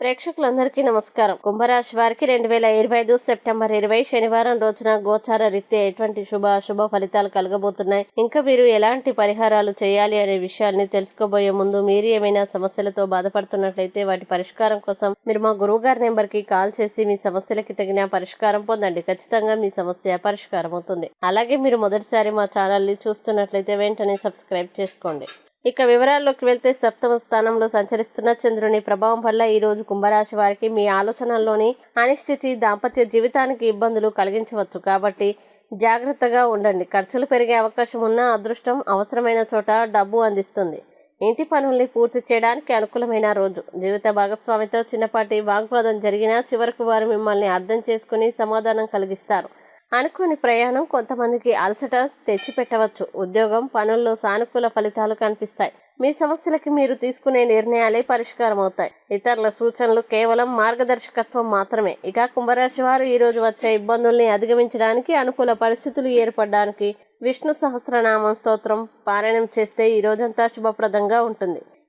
ప్రేక్షకులందరికీ నమస్కారం. కుంభరాశి వారికి రెండు వేల ఇరవై ఐదు సెప్టెంబర్ ఇరవై శనివారం రోజున గోచార రీత్యా ఎటువంటి శుభ అశుభ ఫలితాలు కలగబోతున్నాయి? ఇంకా మీరు ఎలాంటి పరిహారాలు చేయాలి అనే విషయాల్ని తెలుసుకోబోయే ముందు మీరు ఏమైనా సమస్యలతో బాధపడుతున్నట్లయితే వాటి పరిష్కారం కోసం మీరు మా గురువు గారి నెంబర్కి కాల్ చేసి మీ సమస్యలకి తగిన పరిష్కారం పొందండి. ఖచ్చితంగా మీ సమస్య పరిష్కారం అవుతుంది అలాగే మీరు మొదటిసారి మా ఛానల్ని చూస్తున్నట్లయితే వెంటనే సబ్స్క్రైబ్ చేసుకోండి. ఇక వివరాల్లోకి వెళ్తే సప్తమ స్థానంలో సంచరిస్తున్న చంద్రుని ప్రభావం వల్ల ఈ రోజు కుంభరాశి వారికి మీ ఆలోచనల్లోని అనిశ్చితి దాంపత్య జీవితానికి ఇబ్బందులు కలిగించవచ్చు. కాబట్టి జాగ్రత్తగా ఉండండి. ఖర్చులు పెరిగే అవకాశం ఉన్న అదృష్టం అవసరమైన చోట డబ్బు అందిస్తుంది. ఇంటి పనుల్ని పూర్తి చేయడానికి అనుకూలమైన రోజు. జీవిత భాగస్వామితో చిన్నపాటి వాగ్వాదం జరిగినా చివరకు వారు మిమ్మల్ని అర్థం చేసుకుని సమాధానం కలిగిస్తారు. అనుకోని ప్రయాణం కొంతమందికి అలసట తెచ్చిపెట్టవచ్చు. ఉద్యోగం పనుల్లో సానుకూల ఫలితాలు కనిపిస్తాయి. మీ సమస్యలకి మీరు తీసుకునే నిర్ణయాలే పరిష్కారం అవుతాయి ఇతరుల సూచనలు కేవలం మార్గదర్శకత్వం మాత్రమే. ఇక కుంభరాశి వారు ఈరోజు వచ్చే ఇబ్బందుల్ని అధిగమించడానికి అనుకూల పరిస్థితులు ఏర్పడడానికి విష్ణు సహస్రనామ స్తోత్రం పారాయణం చేస్తే ఈ రోజంతా శుభప్రదంగా ఉంటుంది.